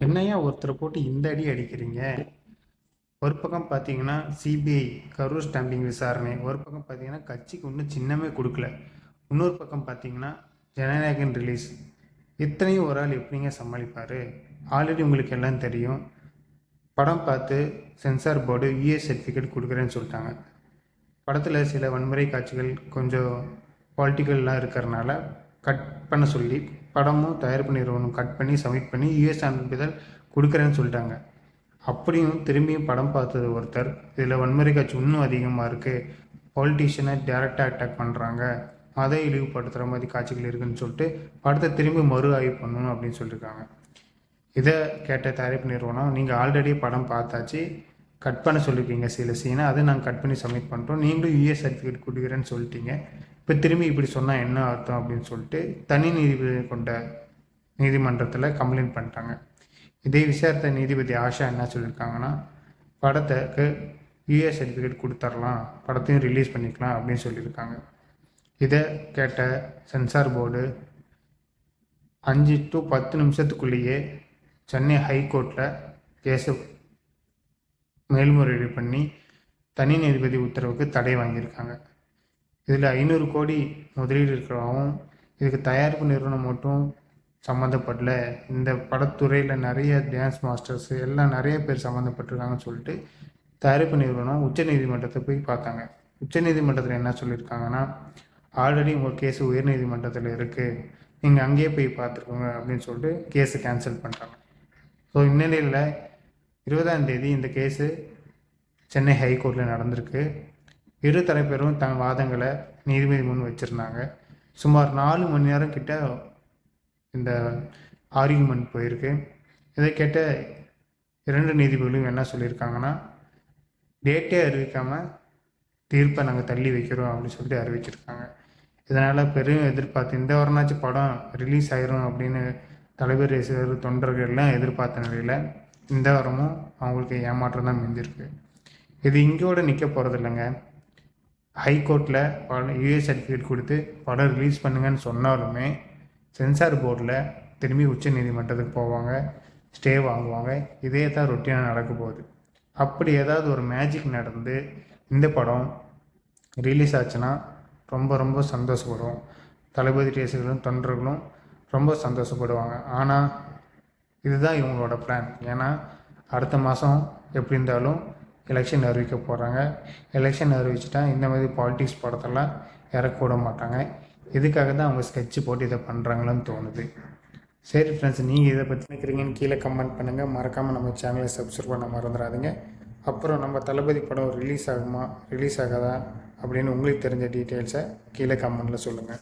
என்னையா ஒருத்தரை போட்டு இந்த அடி அடிக்கிறீங்க? ஒரு பக்கம் பார்த்தீங்கன்னா சிபிஐ கரூர் ஸ்டாம்பிங் விசாரணை ஒரு பக்கம் பார்த்தீங்கன்னா கட்சிக்கு இன்னும் சின்னமே கொடுக்கல. இன்னொரு பக்கம் பார்த்தீங்கன்னா ஜனநாயகன் ரிலீஸ் இத்தனையும் ஒரு ஆள் எப்படிங்க சமாளிப்பார்? ஆல்ரெடி உங்களுக்கு எல்லாம் தெரியும். படம் பார்த்து சென்சார் போர்டு யூஎஸ் சர்டிஃபிகேட் கொடுக்குறேன்னு சொல்லிட்டாங்க. படத்தில் சில வன்முறை காட்சிகள் கொஞ்சம் பொலிட்டிக்கல்லாம் இருக்கிறனால கட் பண்ண சொல்லி படமும் தயாரிப்பு நிறுவனம் கட் பண்ணி சப்மிட் பண்ணி யூஎஸ் அனுப்பிதழ் கொடுக்குறேன்னு சொல்லிட்டாங்க. அப்படியும் திரும்பியும் படம் பார்த்தது ஒருத்தர். இதில் வன்முறை காட்சி இன்னும் அதிகமாக இருக்குது பொலிட்டீஷியனை டேரெக்டாக அட்டாக் பண்ணுறாங்க மத இழிவுபடுத்துகிற மாதிரி காட்சிகள் இருக்குதுன்னு சொல்லிட்டு படத்தை திரும்பி மறு ஆய்வு பண்ணணும் அப்படின்னு சொல்லியிருக்காங்க இதை கேட்ட தயாரிப்பு நிறுவனம் நீங்கள் ஆல்ரெடி படம் பார்த்தாச்சு. கட் பண்ண சொல்லியிருக்கீங்க சில சீனை அதை நாங்கள் கட் பண்ணி சப்மிட் பண்ணுறோம் நீங்களும் யூஎஸ் சர்டிஃபிகேட் கொடுக்குறேன்னு சொல்லிட்டீங்க. இப்போ திரும்பி இப்படி சொன்னால் என்ன அர்த்தம் அப்படின்னு சொல்லிட்டு தனி நீதிபதி கொண்ட நீதிமன்றத்தில் கம்ப்ளைண்ட் பண்ணிட்டாங்க. இதே விசாரித்த நீதிபதி ஆஷா என்ன சொல்லியிருக்காங்கன்னா படத்துக்கு யூஏ சர்டிஃபிகேட் கொடுத்துர்லாம் படத்தையும் ரிலீஸ் பண்ணிக்கலாம் அப்படின்னு சொல்லியிருக்காங்க. இதை கேட்ட சென்சார் போர்டு அஞ்சு டு பத்து நிமிஷத்துக்குள்ளேயே சென்னை ஹைகோர்ட்டில் கேஸை மேல்முறையீடு பண்ணி தனி நீதிபதி உத்தரவுக்கு தடை வாங்கியிருக்காங்க. இதில் ஐநூறு கோடி முதலீடு இருக்கிறாவும் இதுக்கு தயாரிப்பு நிறுவனம் மட்டும் சம்மந்தப்படல. இந்த படத்துறையில் நிறைய டான்ஸ் மாஸ்டர்ஸ் எல்லாம் நிறைய பேர் சம்மந்தப்பட்டிருக்காங்கன்னு சொல்லிட்டு தயாரிப்பு நிறுவனம் உச்சநீதிமன்றத்தை போய் பார்த்தாங்க. உச்சநீதிமன்றத்தில் என்ன சொல்லியிருக்காங்கன்னா ஆல்ரெடி உங்கள் கேஸ் உயர்நீதிமன்றத்தில் இருக்குது நீங்கள் அங்கேயே போய் பார்த்துருக்கோங்க அப்படின்னு சொல்லிட்டு கேஸை கேன்சல் பண்ணுறாங்க ஸோ இந்நிலையில் இருபதாம் தேதி இந்த கேஸு சென்னை ஹைகோர்ட்டில் நடந்திருக்கு. இரு தரப்பினரும் தன் வாதங்களை நீதிபதி முன் வச்சுருந்தாங்க. சுமார் நாலு மணி நேரம் கிட்ட இந்த ஆர்கியூமெண்ட் போயிருக்கு. இதை கேட்ட இரண்டு நீதிபதிகளும் என்ன சொல்லியிருக்காங்கன்னா டேட்டே அறிவிக்காமல் தீர்ப்பை நாங்கள் தள்ளி வைக்கிறோம் அப்படின்னு சொல்லிட்டு அறிவிச்சிருக்காங்க. இதனால் பெரும் எதிர்பார்த்து இந்த வாரம்னாச்சும் படம் ரிலீஸ் ஆயிரும் அப்படின்னு தலைவர் ரசிகர் தொண்டர்கள்லாம் எதிர்பார்த்த நிலையில் இந்த வாரமும் அவங்களுக்கு ஏமாற்றம் தான் மிஞ்சிருக்கு. இது இங்கோட நிற்க போகிறது இல்லைங்க ஹைகோர்ட்டில் படம் யூஎஸ் சர்டிஃபிகேட் கொடுத்து படம் ரிலீஸ் பண்ணுங்கன்னு சொன்னாலுமே சென்சார் போர்டில் திரும்பி உச்ச நீதிமன்றத்துக்கு போவாங்க ஸ்டே வாங்குவாங்க. இதே தான் ரொட்டீனாக நடக்க போகுது. அப்படி ஏதாவது ஒரு மேஜிக் நடந்து இந்த படம் ரிலீஸ் ஆச்சுன்னா ரொம்ப ரொம்ப சந்தோஷப்படுவோம் தளபதி ரசிகர்களும் தொண்டர்களும் ரொம்ப சந்தோஷப்படுவாங்க. ஆனால் இதுதான் இவங்களோட பிளான் ஏன்னா அடுத்த மாதம் எப்படி இருந்தாலும் எலெக்ஷன் அறிவிக்க போகிறாங்க எலெக்ஷன் அறிவிச்சுட்டா இந்த மாதிரி பாலிட்டிக்ஸ் படத்தெல்லாம் இறக்க விட மாட்டாங்க. இதுக்காக தான் அவங்க ஸ்கெட்சு போட்டு இதை பண்ணுறாங்களோன்னு தோணுது. சரி ஃப்ரெண்ட்ஸ் நீங்கள் இதை பற்றி நினைக்கிறீங்கன்னு கீழே கமெண்ட் பண்ணுங்கள் மறக்காமல் நம்ம சேனலை சப்ஸ்கிரைப் பண்ண மறந்துடாதீங்க. அப்புறம் நம்ம தளபதி படம் ரிலீஸ் ஆகுமா? ரிலீஸ் ஆகாதா? அப்படின்னு உங்களுக்கு தெரிஞ்ச டீட்டெயில்ஸை கீழே கமெண்ட்டில் சொல்லுங்கள்